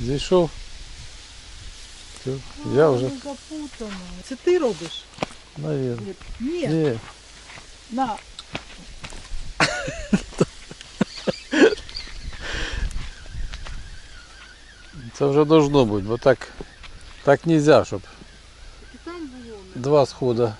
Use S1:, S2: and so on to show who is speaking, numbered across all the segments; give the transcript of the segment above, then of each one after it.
S1: Зійшов. Все, Я вже,
S2: запутана. Це ти робиш?
S1: навірно.
S2: Ні.
S1: Ні.
S2: На.
S1: Це вже должно бути, бо так, так нельзя, щоб
S2: І там було.
S1: два схода.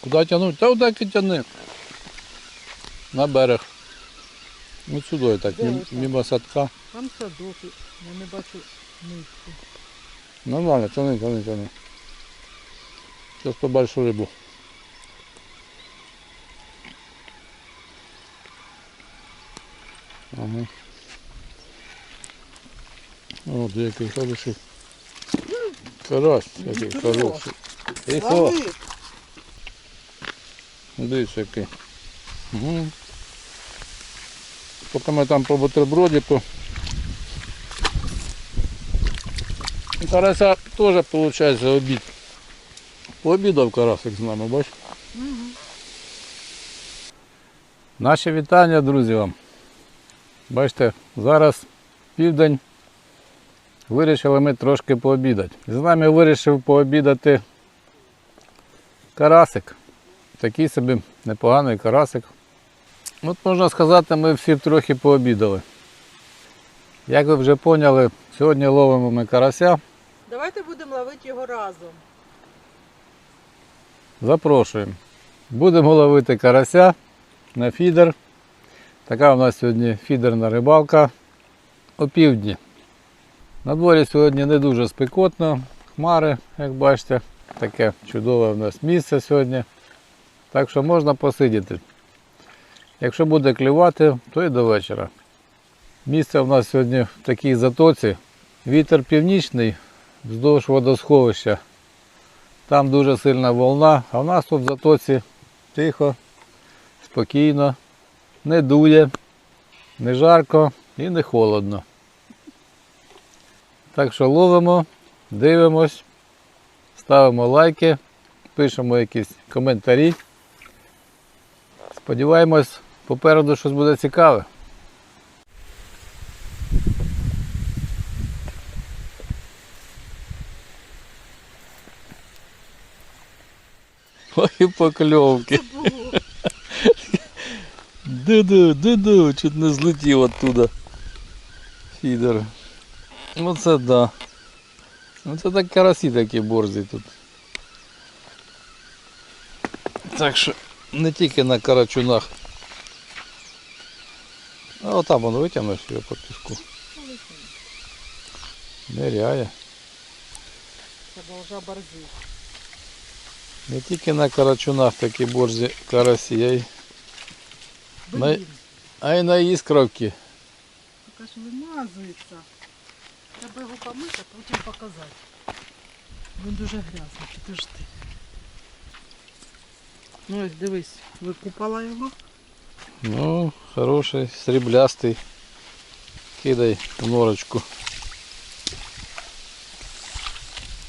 S1: Куди тягнуть? Та отак і тяни. На берег. Ось сюди так, мимо садка.
S2: Там садок, я не бачу нитки.
S1: Нормально, тяни, тяни, тяни. Сейчас побольшу рибу. Ага. О, який хороший. Карась, який
S2: Ну,
S1: хороший. Тихо, Дивись який. Угу. Поки ми там по бутербродику. Карася теж виходить обід. Пообідав карасик з нами, бач?
S2: Мгм.
S1: Наші вітання, друзі, вам. Бачите, зараз південь. Вирішили ми трошки пообідати. З нами вирішив пообідати карасик. Такий собі непоганий карасик. От можна сказати, ми всі трохи пообідали. Як ви вже поняли, сьогодні ловимо ми карася.
S2: Давайте будемо ловити його разом.
S1: Запрошуємо. Будемо ловити карася на фідер. Така у нас сьогодні фідерна рибалка о півдні. На дворі сьогодні не дуже спекотно, хмари, як бачите. Таке чудове в нас місце сьогодні. Так що можна посидіти. Якщо буде клювати, то і до вечора. Місце у нас сьогодні в такій затоці. Вітер північний вздовж водосховища. Там дуже сильна волна, а в нас тут в затоці тихо, спокійно, не дує, не жарко і не холодно. Так що ловимо, дивимось, ставимо лайки, пишемо якісь коментарі. Сподіваємось, попереду щось буде цікаве. Ой, покльовки. Ду-ду, ду-ду, чуть не злетів оттуда. Фідер. Оце да. Оце так карасі такі борзі тут. Так що не тільки на карачунах. А отам воно витягнеш його по піску. Ниряє.
S2: Це должна борзити.
S1: Не тільки на карачунах такі борзі карасі, а й, На- а й на іскровки.
S2: така ж вимазується. Треба його помити, а потім показати. Він дуже грязний, підожди. Ну ось дивись, викупала його.
S1: Ну, хороший, сріблястий. Кидай в норочку.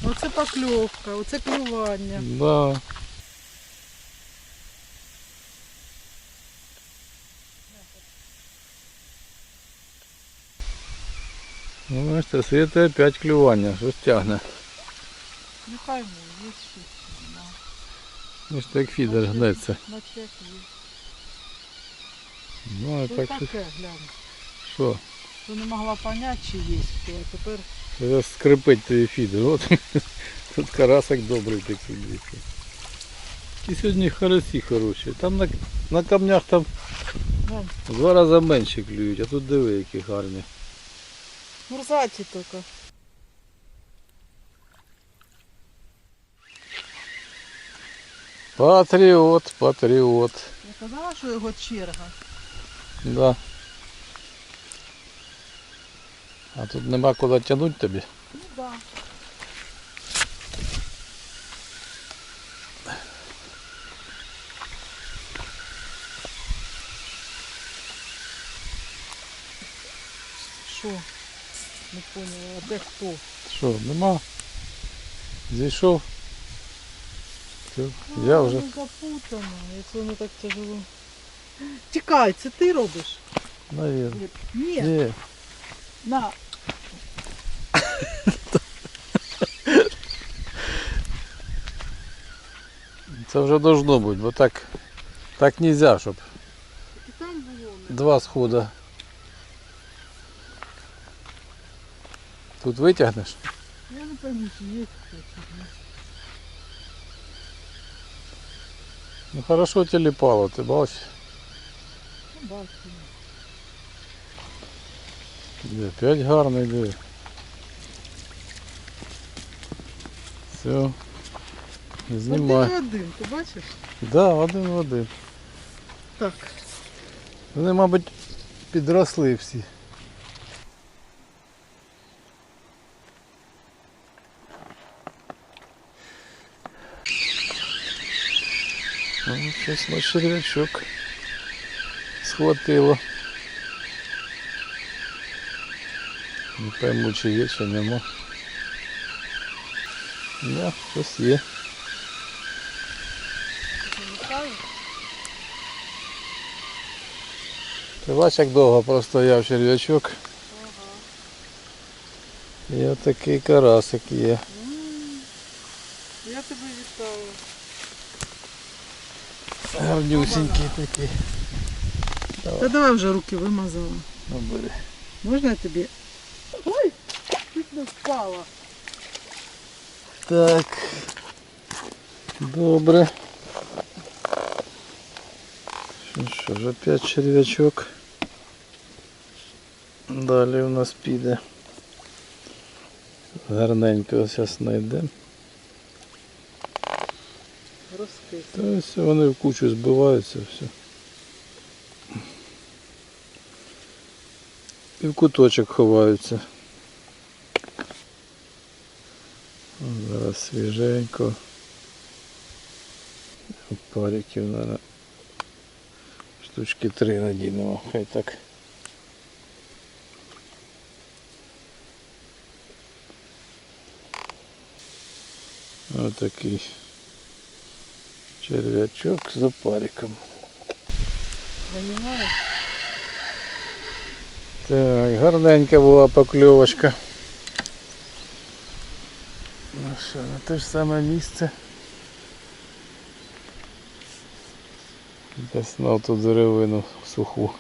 S2: Оце покльовка, оце клювання.
S1: Да. Ну, бачите, світи опять клювання, щось тягне.
S2: Нехай му, є щось. Да.
S1: Бачите, як фідер гнеться.
S2: Є.
S1: Ну, а так що, що?
S2: То не могла понять, чи є хто, а тепер
S1: Зараз скрипить твій фідер. От тут карасик добрий такий. І сьогодні карасі хороші. Там на, на камнях там в два рази менше клюють, а тут диви, які гарні.
S2: мурзаті тільки.
S1: Патріот, патріот.
S2: Я казала, що його черга.
S1: Да. А тут нема куди тягнути тобі.
S2: Ну да. Що? Не поняла, а де хто?
S1: Що, нема? Зійшов. Все, я вже.
S2: Воно запутано, якщо воно так тяжело. Тікай, це ти робиш?
S1: Навірно.
S2: Ні,
S1: Ні.
S2: на.
S1: Це вже должно бути, бо так, так нельзя, щоб
S2: І там було. не?
S1: два схода. Тут витягнеш?
S2: Я не пойму, чи є
S1: Ну хорошо телепало, ти бачиш?
S2: Бачу.
S1: Де, Опять гарний диви. Все. Знімай.
S2: Один в один, ти бачиш?
S1: Да, один в один.
S2: Так.
S1: Вони, мабуть, підросли всі. Ну, щось на черв'ячок схватило. Не пойму, чи є, чи нема. Да, щось є. Ти бачиш, як довго простояв черв'ячок.
S2: Ага.
S1: І отакий карасик є.
S2: Я тебе вітаю.
S1: Гарнюсенький такий.
S2: Та давай вже руки вимазала.
S1: Ну, бери.
S2: Можна я тобі? Ой, чуть не впала.
S1: Так. Добре. Що, що ж, опять черв'ячок. Далі у нас піде. Гарненько зараз знайдемо.
S2: Розкис.
S1: Та все, вони в кучу збиваються, все. І в куточок ховаються. О, Зараз свіженько. Париків, наверное, штучки три надінемо, хай так. Отакий Черв'ячок з опариком. Так, гарненька була покльовочка. Ну що, на те ж саме місце. Десь на ту деревину суху.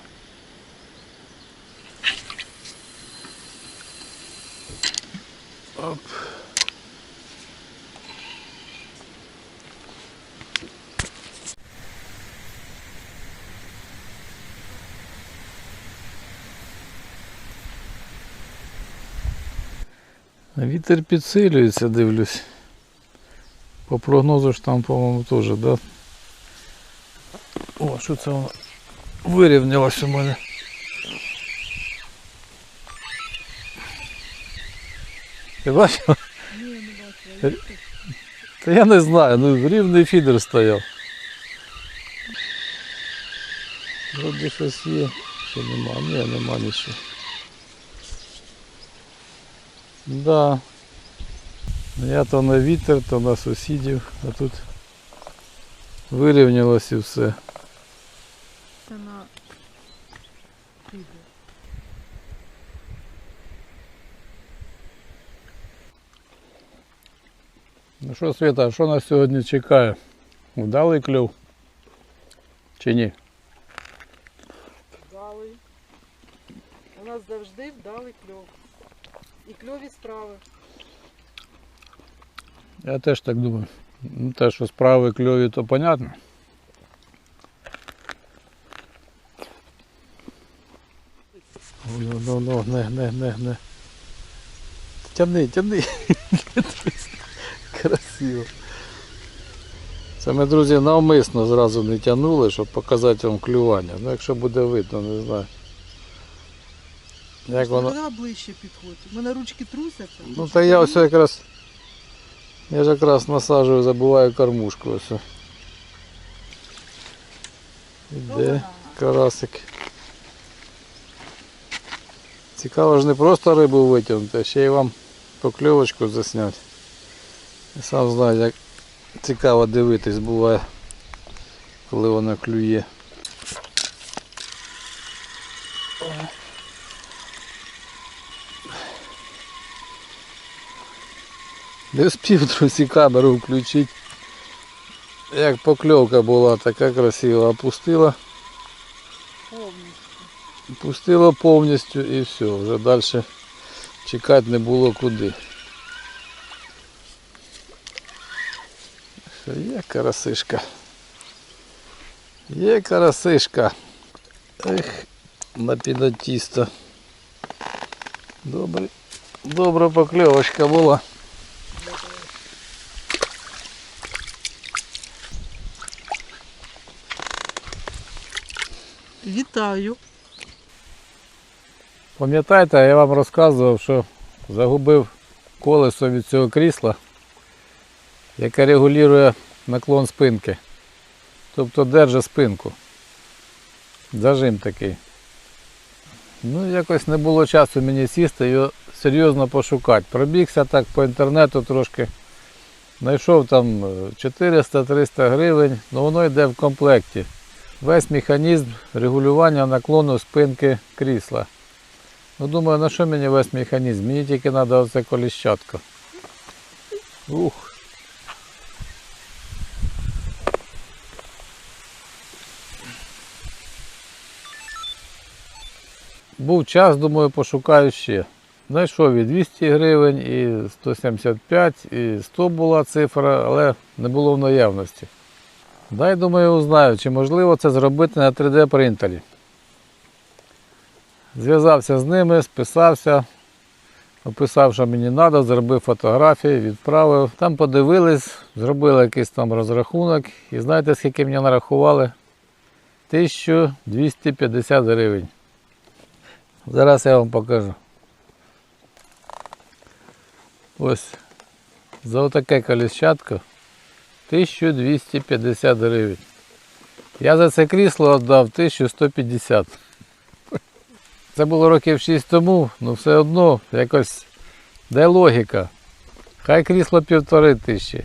S1: Оп. Вітер підсилюється, дивлюсь. По прогнозу ж там, по-моєму, теж, да? О, що це воно вирівнялось у мене. Ти бачив?
S2: Ні, не бачила.
S1: Та я не знаю, ну рівний фідер стояв. Вроді щось є, що нема. Ні, нема нічого. Да. Ну, Я то на вітер, то на сусідів, а тут вирівнялось і все.
S2: Це на піде.
S1: Ну що, Свята, що нас сьогодні чекає? Вдалий клюв? Чи ні?
S2: Вдалий. У нас завжди вдалий кльов. І кльові справи.
S1: Я теж так думаю. Ну, те, що справи кльові, то понятно. Ну, ну, ну, не, не, не, не. Тяни, тяни. Красиво. Це ми, друзі, навмисно зразу не тягнули, щоб показати вам клювання. Ну, якщо буде видно, не знаю. Як воно.
S2: Вона ближче підходить. У мене ручки трусяться.
S1: Ну та я ось якраз. Я ж якраз насаджую, забуваю кормушку ось. Іде карасик. Цікаво ж не просто рибу витягнути, а ще й вам покльовочку засняти. Сам знаю, як Цікаво дивитись буває, коли вона клює. Не встиг, друзі, камеру включити. Як покльовка була, така красива, опустила, пустила повністю і все, вже далі чекати не було куди. Що Є карасишка. Є карасишка. Ех, напінотісто. Добре, добра покльовочка була.
S2: Вітаю.
S1: Пам'ятаєте, я вам розказував, що загубив колесо від цього крісла, яке регулює наклон спинки. Тобто держить спинку. Зажим такий. Ну, якось не було часу мені сісти його серйозно пошукати. Пробігся так по інтернету трошки. Знайшов там е, 400-300 гривень, але воно йде в комплекті. Весь механізм регулювання наклону спинки крісла. Ну думаю, на що мені весь механізм? Мені тільки треба оце коліщатко. Ух. Був час, думаю, пошукаю ще. Знайшов і 200 гривень, і 175, і 100 була цифра, але не було в наявності. Дай, думаю, узнаю, чи можливо це зробити на 3D принтері. Зв'язався з ними, списався, описав, що мені треба, зробив фотографії, відправив. Там подивились, зробили якийсь там розрахунок. І знаєте, скільки мені нарахували? 1250 гривень. Зараз я вам покажу. Ось за отаке коліщатко 1250 гривень. Я за це крісло віддав 1150. Це було років 6 тому, але все одно якось де логіка. Хай крісло півтори тисячі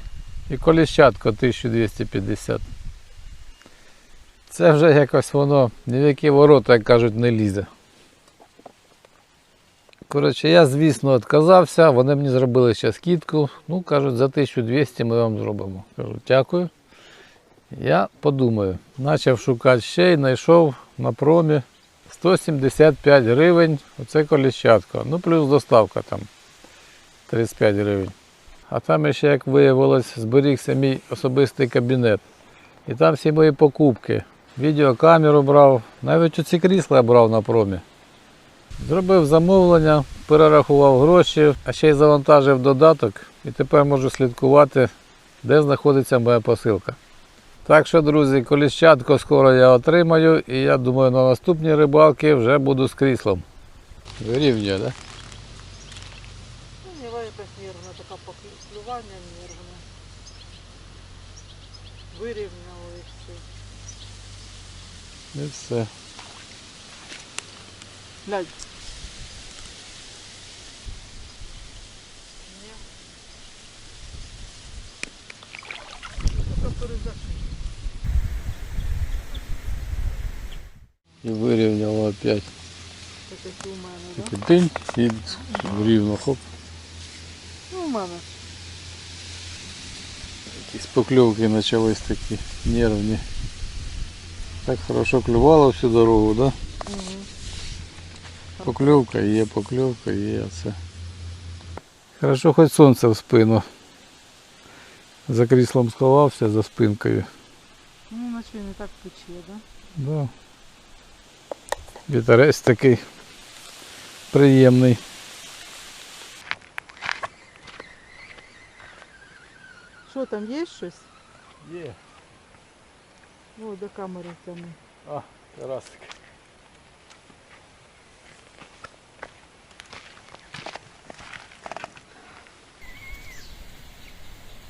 S1: і коліщатко 1250. Це вже якось воно ні в які ворота, як кажуть, не лізе. Коротше, я, звісно, відказався, вони мені зробили ще скидку. Ну, кажуть, за 1200 ми вам зробимо. Кажу, дякую. Я подумаю. Почав шукати ще й знайшов на промі 175 гривень. Оце коліщатка. Ну, плюс доставка там 35 гривень. А там ще, як виявилось, зберігся мій особистий кабінет. І там всі мої покупки. Відеокамеру брав, навіть оці крісла я брав на промі. Зробив замовлення, перерахував гроші, а ще й завантажив додаток і тепер можу слідкувати, де знаходиться моя посилка. Так що, друзі, коліщатко скоро я отримаю і я думаю, на наступній рибалки вже буду з кріслом. Вирівнює, так?
S2: Ну, якась нервна, така поклювання нервне. Вирівняли і все.
S1: І все.
S2: Глянь.
S1: І вирівняло опять. Тільки день і рівно хоп.
S2: Ну, у мене.
S1: Якісь покльовки почались такі нервні. Так хорошо клювало всю дорогу, да?
S2: Угу.
S1: Покльовка є, покльовка є, все. Хорошо, хоч сонце в спину. За кріслом сховався, за спинкою.
S2: Ну, наче і не так пече, так?
S1: Да. Вітерець такий приємний.
S2: Що там, є щось?
S1: Є.
S2: О, до камери тягни.
S1: А, Тарасик.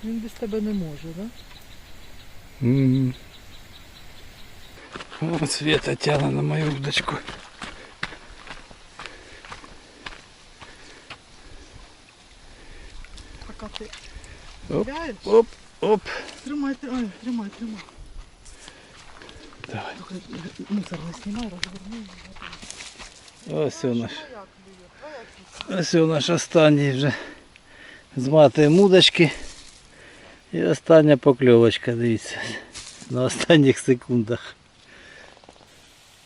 S2: Він без тебе не може, так?
S1: М. О, Света тяне на мою удочку.
S2: Так а ти
S1: Оп,
S2: гуляєш?
S1: Оп, Оп.
S2: Тримайте, ой, тримай, тримай.
S1: Давай.
S2: Тільки мусор не знімай, розверни.
S1: Ось у наш.
S2: Як клює?
S1: Ось у наш останній вже зматуємо мудочки. І остання покльовочка, дивіться, на останніх секундах.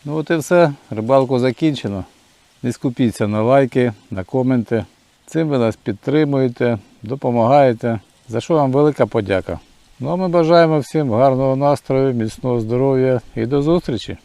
S1: Ну от і все. Рибалку закінчено. Не скупіться на лайки, на коменти. Цим ви нас підтримуєте, допомагаєте. За що вам велика подяка. Ну а ми бажаємо всім гарного настрою, міцного здоров'я і до зустрічі!